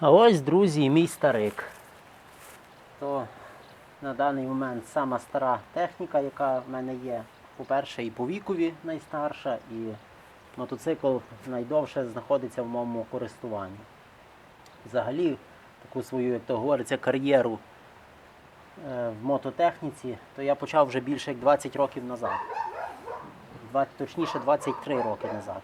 А ось, друзі, мій старик. То на даний момент сама стара техніка, яка в мене є, по-перше, і по вікові найстарша, і мотоцикл найдовше знаходиться в моєму користуванні. Взагалі таку свою, як то говориться, кар'єру е, в мототехніці, то я почав вже більше як 20 років назад. Точніше 23 роки назад.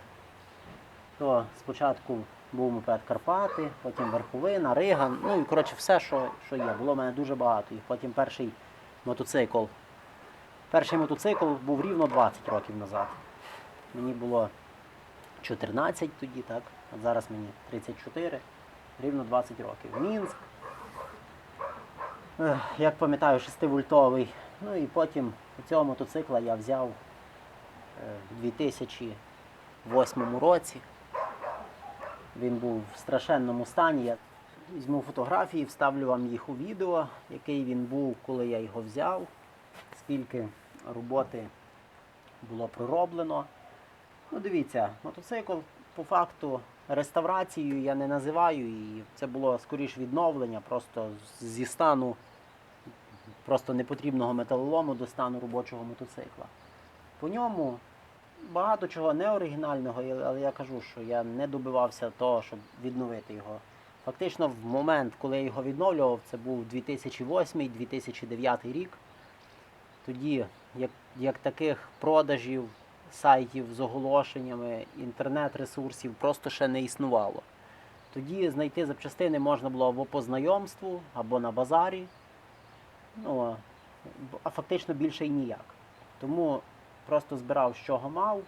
То спочатку був мопед Карпати, потім Верховина, Рига, ну і коротше все, що, що є. Було в мене дуже багато. І потім перший мотоцикл. Перший мотоцикл був рівно 20 років назад. Мені було 14 тоді, так? От зараз мені 34, рівно 20 років. Мінськ. Як пам'ятаю, 6-вольтовий. Ну і потім цього мотоцикла я взяв е, в 2008 році. Він був в страшенному стані. Я візьму фотографії, вставлю вам їх у відео, який він був, коли я його взяв, скільки роботи було пророблено. Ну, дивіться, мотоцикл по факту реставрацією я не називаю і це було скоріш відновлення, просто зі стану просто непотрібного металолому до стану робочого мотоцикла. По ньому багато чого не оригінального, але- але я кажу, що я не добивався того, щоб відновити його. Фактично, в момент, коли я його відновлював, це був 2008-2009 рік. Тоді, як, як таких продажів, сайтів з оголошеннями, інтернет-ресурсів просто ще не існувало. Тоді знайти запчастини можна було або по знайомству, або на базарі. Ну, а фактично більше і ніяк. Тому просто збирав, з чого мав,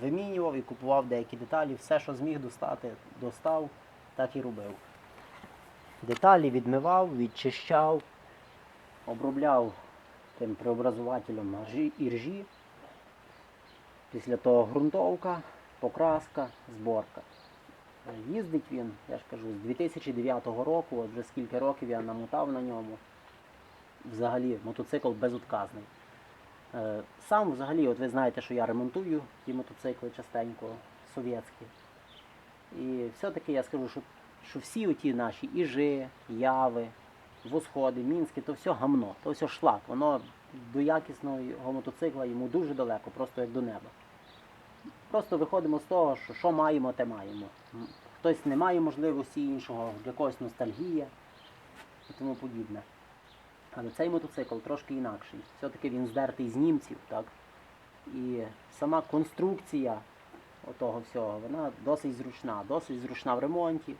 вимінював і купував деякі деталі. Все, що зміг достати, достав, так і робив. Деталі відмивав, відчищав, обробляв тим преобразувателем ржі- іржі. Після того ґрунтовка, покраска, зборка. Їздить він, я ж кажу, з 2009 року, от вже скільки років я намотав на ньому. Взагалі мотоцикл безотказний. Е, Сам взагалі, от ви знаєте, що я ремонтую ті мотоцикли частенько совєтські. І все-таки я скажу, що, що всі оті наші іжи, яви, восходи, мінські, то все гамно, то все шлак. Воно до якісного мотоцикла йому дуже далеко, просто як до неба. Просто виходимо з того, що що маємо, те маємо. Хтось не має можливості іншого, для когось ностальгія і тому подібне. Але цей мотоцикл трошки інакший. Все-таки він здертий з німців, так? І сама конструкція отого всього, вона досить зручна, досить зручна в ремонті.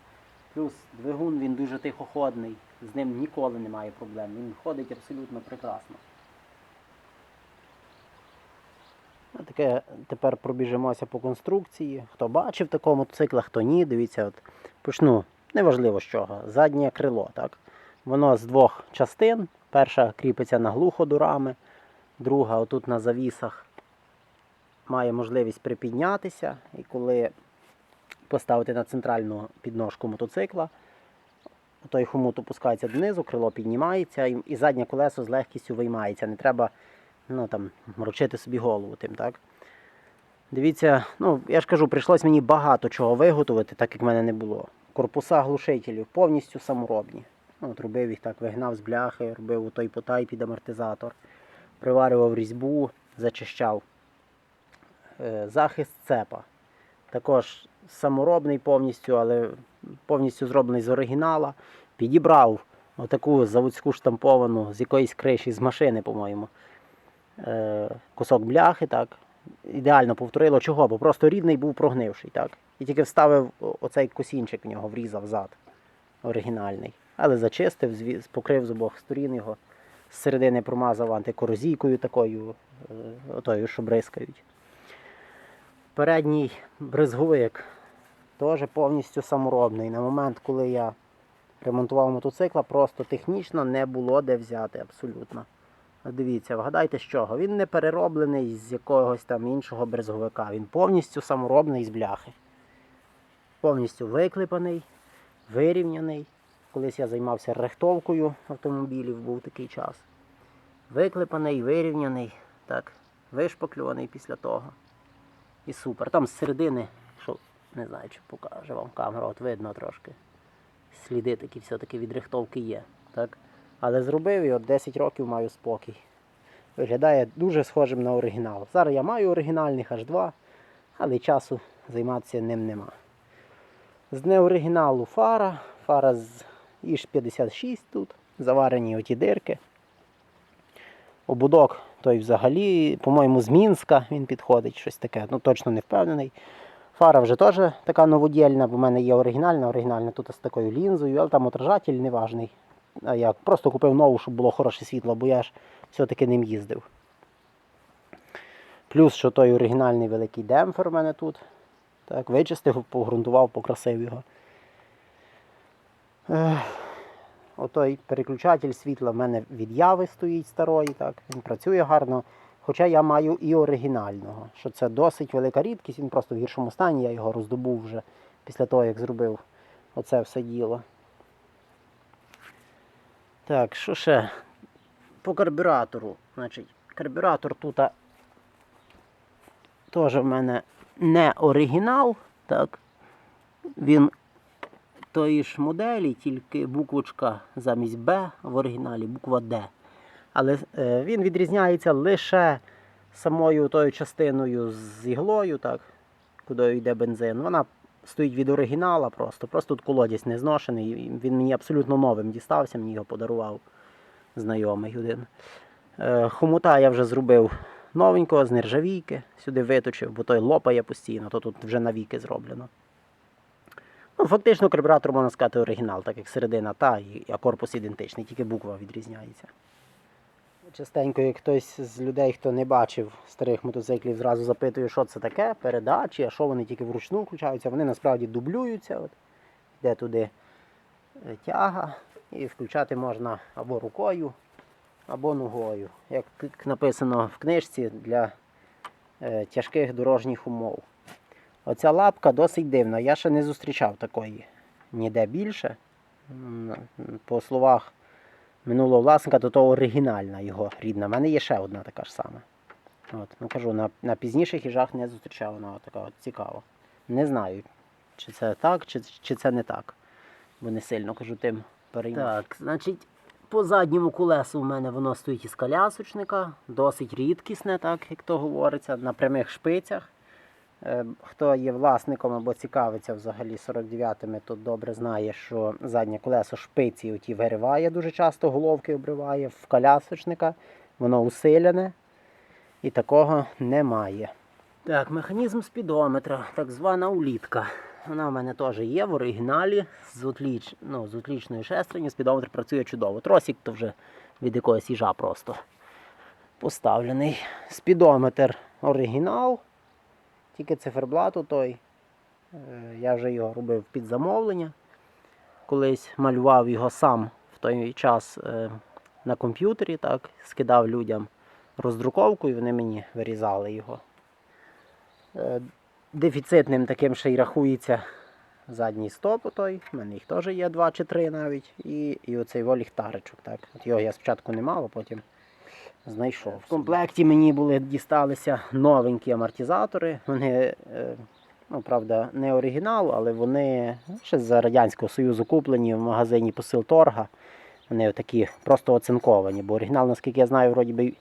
Плюс двигун він дуже тихоходний, з ним ніколи немає проблем. Він ходить абсолютно прекрасно. А Таке тепер пробіжимося по конструкції. Хто бачив такого мотоцикла, хто ні, дивіться, от почну. Неважливо з чого. Заднє крило, так? Воно з двох частин. Перша кріпиться на глухо до рами, друга отут на завісах має можливість припіднятися. І коли поставити на центральну підножку мотоцикла, той хомут опускається донизу, крило піднімається і, заднє колесо з легкістю виймається. Не треба ну, там, морочити собі голову тим, так? Дивіться, ну, я ж кажу, прийшлось мені багато чого виготовити, так як в мене не було. Корпуса глушителів повністю саморобні. Ну, от робив їх так, вигнав з бляхи, робив у той потай під амортизатор, приварював різьбу, зачищав. Е, Захист цепа. Також саморобний повністю, але повністю зроблений з оригінала. Підібрав отаку заводську штамповану з якоїсь криші, з машини, по-моєму. Е, Кусок бляхи, так. Ідеально повторило. Чого? Бо просто рідний був прогнивший, так. І тільки вставив оцей косінчик в нього, врізав зад. Оригінальний. Але зачистив, покрив з обох сторін його. З середини промазав антикорозійкою такою, е, отою, що бризкають. Передній бризговик теж повністю саморобний. На момент, коли я ремонтував мотоцикла, просто технічно не було де взяти абсолютно. Дивіться, вгадайте з чого. Він не перероблений з якогось там іншого брезговика. Він повністю саморобний з бляхи. Повністю виклепаний, вирівняний. Колись я займався рихтовкою автомобілів, був такий час. Виклепаний, вирівняний, так, вишпаклюваний після того. І супер. Там з середини, що не знаю, чи покаже вам камера, от видно трошки. сліди такі все-таки від рихтовки є. Так? Але зробив і от 10 років маю спокій. Виглядає дуже схожим на оригінал. Зараз я маю оригінальних аж два, але часу займатися ним нема. З неоригіналу фара, фара з Іж 56 тут, заварені оті дирки. Ободок той взагалі, по-моєму, з Мінська він підходить, щось таке, ну точно не впевнений. Фара вже теж така новодільна, бо в мене є оригінальна, оригінальна тут з такою лінзою, але там отражатель неважний. А я просто купив нову, щоб було хороше світло, бо я ж все-таки ним їздив. Плюс, що той оригінальний великий демпфер у мене тут. Так, вичистив, погрунтував, покрасив його. Отой переключатель світла в мене від яви стоїть старої, так, він працює гарно. Хоча я маю і оригінального, що це досить велика рідкість, він просто в гіршому стані, я його роздобув вже після того, як зробив оце все діло. Так, що ще? По карбюратору. Значить, карбюратор тут теж в мене не оригінал, так. Він тої ж моделі, тільки буквочка замість Б в оригіналі, буква Д. Але е, він відрізняється лише самою тою частиною з іглою, так, куди йде бензин. Вона стоїть від оригінала просто. Просто тут колодязь не зношений. Він мені абсолютно новим дістався, мені його подарував знайомий один. Е, хомута я вже зробив новенького з нержавійки, сюди виточив, бо той лопає постійно, то тут вже навіки зроблено. Ну, фактично карбюратор можна сказати оригінал, так як середина та, а корпус ідентичний, тільки буква відрізняється. Частенько, як хтось з людей, хто не бачив старих мотоциклів, зразу запитує, що це таке, передачі, а що вони тільки вручну включаються, вони насправді дублюються. От, йде туди е, тяга, і включати можна або рукою, або ногою. Як написано в книжці для е, тяжких дорожніх умов. Оця лапка досить дивна. Я ще не зустрічав такої ніде більше. По словах минулого власника, то то оригінальна його рідна. У мене є ще одна така ж сама. От, ну кажу, на, на пізніших їжах не зустрічав, вона така от цікава. Не знаю, чи це так, чи, чи це не так. Бо не сильно кажу тим переймаю. Так, значить, по задньому колесу у мене воно стоїть із колясочника, досить рідкісне, так як то говориться, на прямих шпицях. Е, Хто є власником або цікавиться взагалі 49-ми, то добре знає, що заднє колесо шпиці оті вириває дуже часто, головки обриває в колясочника, воно усилене і такого немає. Так, механізм спідометра, так звана улітка. Вона в мене теж є в оригіналі з, отліч... ну, з отлічною шестерню. Спідометр працює чудово. Тросик то вже від якогось їжа просто поставлений. Спідометр оригінал. Тільки циферблату той. Е, Я вже його робив під замовлення. Колись малював його сам в той час е, на комп'ютері, так, скидав людям роздруковку і вони мені вирізали його. Е, Дефіцитним таким ще й рахується задній стоп той. У мене їх теж є два чи три навіть. І, і оцей воліхтаричок. От його я спочатку не мав, а потім знайшов. В комплекті мені були дісталися новенькі амортизатори. Вони, е, ну, правда, не оригінал, але вони ще з Радянського Союзу куплені в магазині Посилторга. Вони такі просто оцинковані, бо оригінал, наскільки я знаю, вроді би,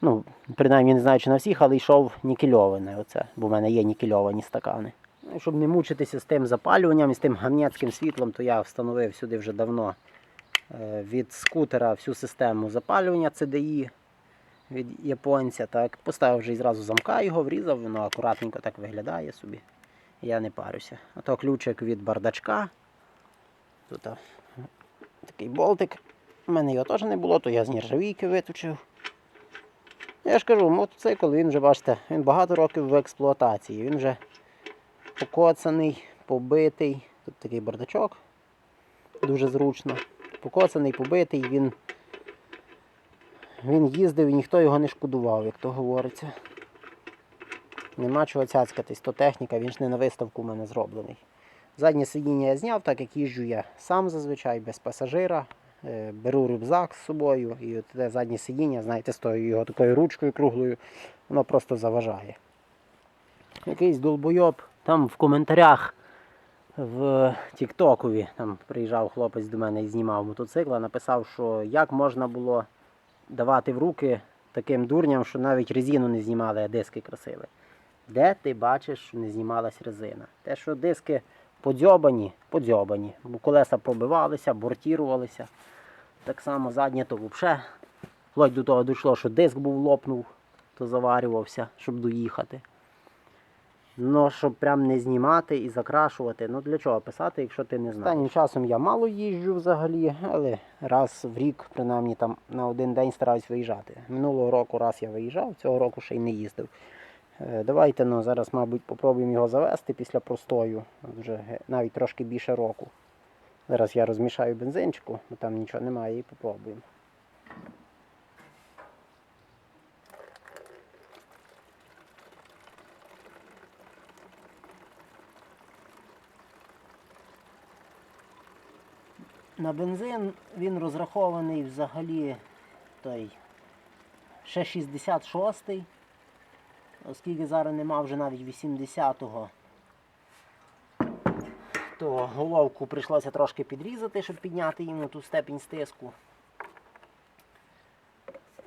ну, принаймні не знаю, чи на всіх, але йшов нікельований оце, бо в мене є нікельовані стакани. Ну, щоб не мучитися з тим запалюванням і з тим гамняцьким світлом, то я встановив сюди вже давно е, від скутера всю систему запалювання CDI від японця. Так. Поставив вже і зразу замка його, врізав, воно акуратненько так виглядає собі. Я не парюся. Ото ключик від бардачка. Тут а, такий болтик. У мене його теж не було, то я з нержавійки виточив. Я ж кажу, мотоцикл, він вже, бачите, він багато років в експлуатації. Він вже покоцаний, побитий. Тут такий бардачок. Дуже зручно. Покоцаний, побитий, він він їздив і ніхто його не шкодував, як то говориться. Нема чого цяцькатись, то техніка, він ж не на виставку в мене зроблений. Заднє сидіння я зняв, так як їжджу я сам зазвичай, без пасажира. Е, Беру рюкзак з собою і от те заднє сидіння, знаєте, з тою його такою ручкою круглою, воно просто заважає. Якийсь долбойоб там в коментарях в Тіктокові. Там приїжджав хлопець до мене і знімав мотоцикла, написав, що як можна було давати в руки таким дурням, що навіть резину не знімали, а диски красили. Де ти бачиш, що не знімалась резина? Те, що диски подзьобані, подзьобані, бо колеса пробивалися, бортірувалися. Так само заднє то взагалі. Вплоть до того дійшло, що диск був лопнув, то заварювався, щоб доїхати. Ну, щоб прям не знімати і закрашувати. Ну для чого писати, якщо ти не знаєш. Останнім часом я мало їжджу взагалі, але раз в рік, принаймні там на один день стараюсь виїжджати. Минулого року раз я виїжджав, цього року ще й не їздив. Е, Давайте ну, зараз, мабуть, попробуємо його завести після простою. Вже навіть трошки більше року. Зараз я розмішаю бензинчику, бо там нічого немає, і попробуємо. На бензин він розрахований взагалі той ще 66-й, оскільки зараз нема вже навіть 80-го, то головку прийшлося трошки підрізати, щоб підняти їм ту степінь стиску.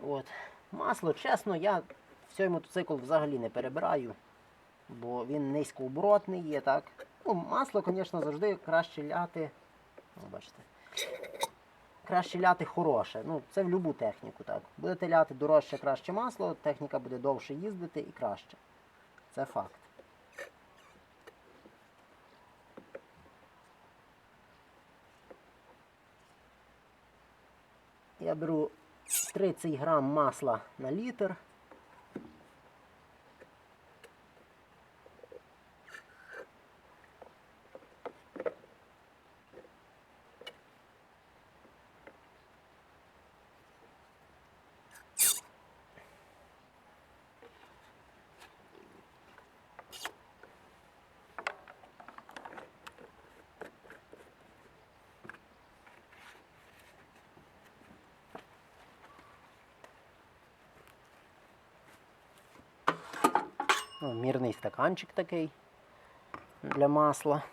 От. Масло, чесно, я в цей мотоцикл взагалі не перебираю, бо він низькооборотний є, так? Ну, масло, звісно, завжди краще ляти. Бачите. Краще ляти хороше. Ну, це в будь-яку техніку, так. Будете ляти дорожче, краще масло, техніка буде довше їздити і краще. Це факт. Я беру 30 грам масла на літр. О, мірний стаканчик такий для масла.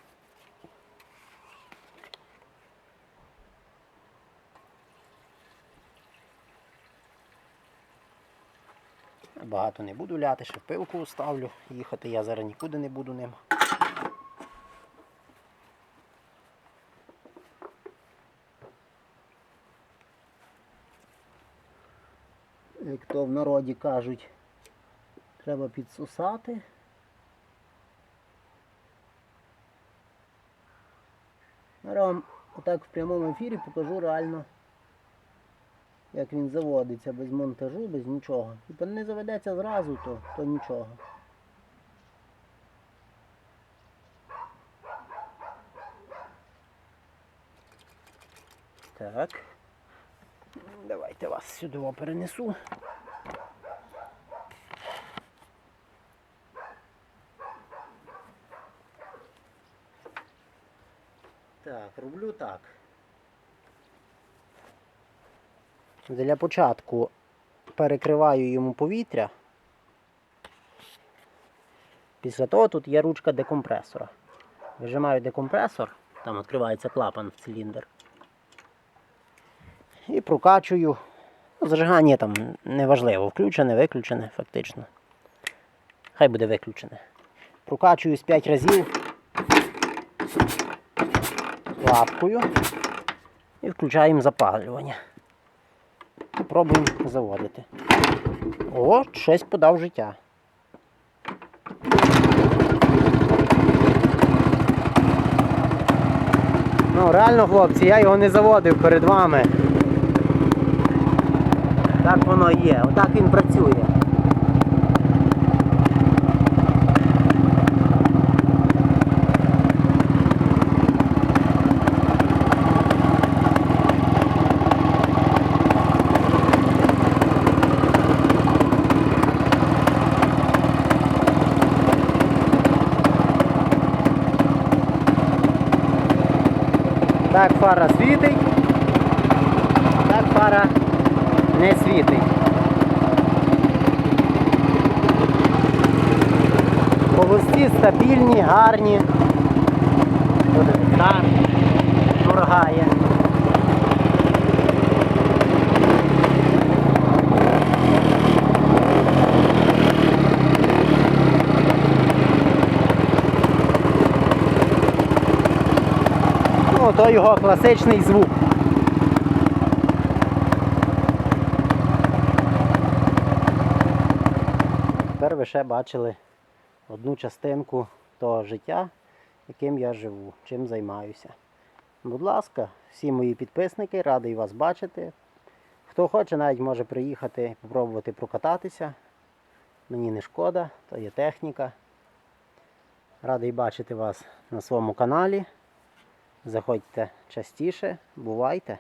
Багато не буду ляти, ще в пилку ставлю. Їхати я зараз нікуди не буду ним. Як то в народі кажуть, Треба підсосати. Зараз вам отак в прямому ефірі покажу реально, як він заводиться без монтажу, без нічого. Типа не заведеться зразу, то, то нічого. Так. Давайте вас сюди перенесу. Так, роблю так. Для початку перекриваю йому повітря. Після того тут є ручка декомпресора. Вижимаю декомпресор, там відкривається клапан в циліндр. І прокачую. Ну, Зажигання там неважливо, включене, виключене, фактично. Хай буде виключене. Прокачую з 5 разів лапкою і включаємо запалювання. Пробуємо заводити. О, щось подав життя. Ну, реально, хлопці, я його не заводив перед вами. Так воно є, отак він працює. Так фара світить, так фара не світить. Полості стабільні, гарні. вона моргає. Ну, то його класичний звук. Тепер ви ще бачили одну частинку того життя, яким я живу, чим займаюся. Будь ласка, всі мої підписники, радий вас бачити. Хто хоче, навіть може приїхати попробувати прокататися. Мені не шкода, то є техніка. Радий бачити вас на своєму каналі. Заходьте частіше, бувайте.